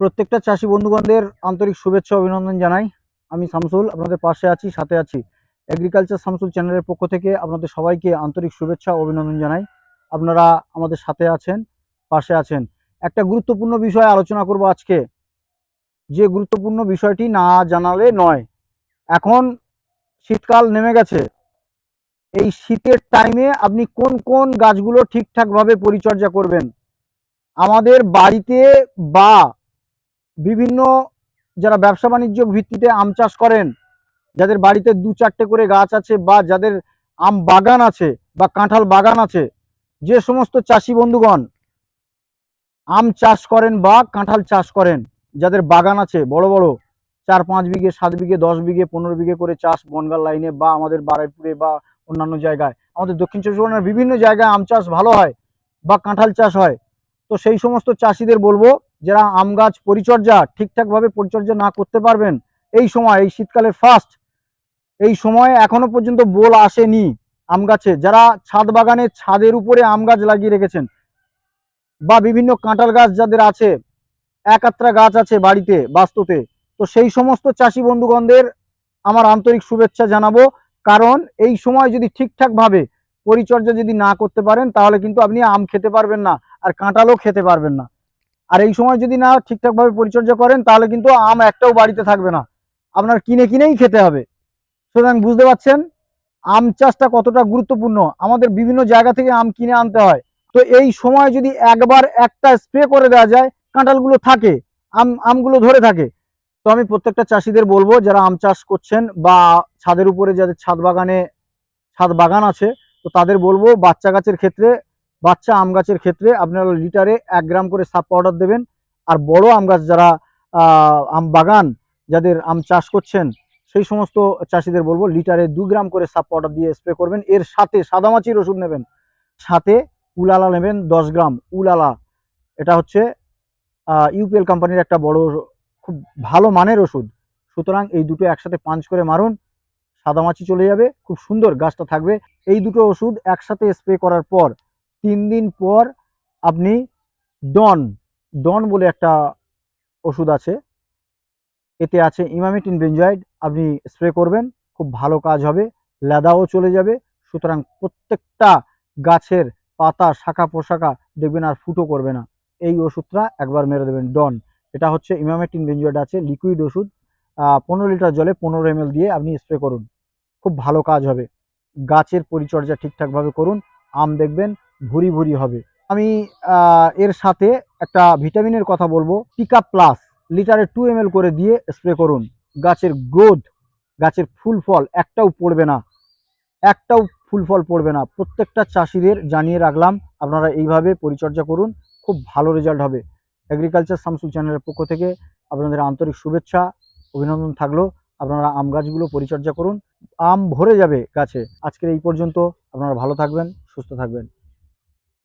প্রত্যেকটা চাষি বন্ধুগণদের আন্তরিক শুভেচ্ছা অভিনন্দন জানাই। আমি শামসুল, আপনাদের পাশে আছি, সাথে আছি। এগ্রিকালচার শামসুল চ্যানেলের পক্ষ থেকে আপনাদের সবাইকে আন্তরিক শুভেচ্ছা অভিনন্দন জানাই। আপনারা আমাদের সাথে আছেন, পাশে আছেন। একটা গুরুত্বপূর্ণ বিষয় আলোচনা করব আজকে। যে গুরুত্বপূর্ণ বিষয়টি না জানালে নয়। এখন শীতকাল নেমে গেছে। এই শীতের টাইমে আপনি কোন কোন গাছগুলো ঠিকঠাকভাবে পরিচর্যা করবেন? আমাদের বাড়িতে বা বিভিন্ন যারা ব্যবসা বাণিজ্য ভিত্তিতে আম চাষ করেন, যাদের বাড়িতে দু চারটে করে গাছ আছে বা যাদের আম বাগান আছে বা কাঁঠাল বাগান আছে, যে সমস্ত চাষি বন্ধুগণ আম চাষ করেন বা কাঁঠাল চাষ করেন, যাদের বাগান আছে, বড় বড়, চার পাঁচ বিঘে, সাত বিঘে, দশ বিঘে, পনেরো বিঘে করে চাষ বনগাঁ লাইনে বা আমাদের বারাইপুরে বা অন্যান্য জায়গায়, আমাদের দক্ষিণ চব্বিশ পরগনার বিভিন্ন জায়গায় আম চাষ ভালো হয় বা কাঁঠাল চাষ হয়। তো সেই সমস্ত চাষিদের বলব যারা আম গাছ পরিচর্যা ঠিকঠাকভাবে পরিচর্যা না করতে পারবেন, এই সময়, এই শীতকালের ফার্স্ট এই সময় এখনও পর্যন্ত বোল আসেনি আম গাছে। যারা ছাদ বাগানে ছাদের উপরে আম গাছ লাগিয়ে রেখেছেন বা বিভিন্ন কাঁঠাল গাছ যাদের আছে, এক আত্রা গাছ আছে বাড়িতে, বাস্তুতে, তো সেই সমস্ত চাষি বন্ধুগণদের আমার আন্তরিক শুভেচ্ছা জানাব। কারণ এই সময় যদি ঠিকঠাকভাবে পরিচর্যা যদি না করতে পারেন, তাহলে কিন্তু আপনি আম খেতে পারবেন না, আর কাঁটালও খেতে পারবেন না। আর এই সময় যদি না ঠিকঠাকভাবে পরিচর্যা করেন, তাহলে কিন্তু আম একটাও বাড়িতে থাকবে না। আপনার কিনে কিনেই খেতে হবে। সুতরাং বুঝতে পারছেন? আম চাষটা কতটা গুরুত্বপূর্ণ? আমাদের বিভিন্ন জায়গা থেকে আম কিনে আনতে হয়। তো এই সময় যদি একবার একটা স্প্রে করে দেওয়া যায়, কাঁঠালগুলো থাকে, আম, আমগুলো ধরে থাকে, তো আমি প্রত্যেকটা চাষিদের বলব, যারা আম চাষ করছেন বা ছাদের উপরে যাদের ছাদ বাগানে, ছাদ বাগান আছে, তো তাদের বলব বাচ্চা গাছের ক্ষেত্রে বাচ্চা আম গাছের ক্ষেত্রে আপনারা লিটারে এক গ্রাম করে সাব পাউডার দেবেন। আর বড় আম গাছ যারা আম বাগান যাদের আম চাষ করছেন, সেই সমস্ত চাষিদের বলব লিটারে দু গ্রাম করে সাব পাউডার দিয়ে স্প্রে করবেন। এর সাথে সাদামাছির ওষুধ নেবেন। সাথে উলালা নেবেন দশ গ্রাম। উলালা, এটা হচ্ছে ইউপিএল কোম্পানির একটা বড়, খুব ভালো মানের ওষুধ। সুতরাং এই দুটো একসাথে পাঞ্চ করে মারুন, সাদামাছি চলে যাবে, খুব সুন্দর গাছটা থাকবে। এই দুটো ওষুধ একসাথে স্প্রে করার পর তিন দিন পর আপনি ডন ডন বলে একটা ওষুধ আছে। এতে আছে ইমামেটিন বেঞ্জয়েড, আপনি স্প্রে করবেন, খুব ভালো কাজ হবে লেদাও চলে যাবে। সুতরাং প্রত্যেকটা গাছের পাতা, শাখা পোশাখা দেখবেন আর ফুটো করবে না। এই ওষুধটা একবার মেরে দেবেন, ডন। এটা হচ্ছে ইমামেটিন বেঞ্জয়েড আছে, লিকুইড ওষুধ। পনেরো লিটার জলে পনেরো এম দিয়ে আপনি স্প্রে করুন। খুব ভালো কাজ হবে। গাছের পরিচর্যা ঠিকঠাকভাবে করুন। আম দেখবেন ভুরি ভুরি হবে। আমি এর সাথে একটা ভিটামিনের কথা বলব। টিকা প্লাস লিটারে টু এম করে দিয়ে স্প্রে করুন। গাছের গ্রোথ গাছের ফুল ফল একটাও পড়বে না। একটাও ফুল ফল পড়বে না। প্রত্যেকটা চাষিদের জানিয়ে রাখলাম, আপনারা এইভাবে পরিচর্যা করুন, খুব ভালো রেজাল্ট হবে। এগ্রিকালচার শামসুল চ্যানেলের পক্ষ থেকে আপনাদের আন্তরিক শুভেচ্ছা, অভিনন্দন থাকল। আপনারা আম গাছগুলো পরিচর্যা করুন। আম ভরে যাবে গাছে। আজকের এই পর্যন্ত আপনারা ভালো থাকবেন, সুস্থ থাকবেন।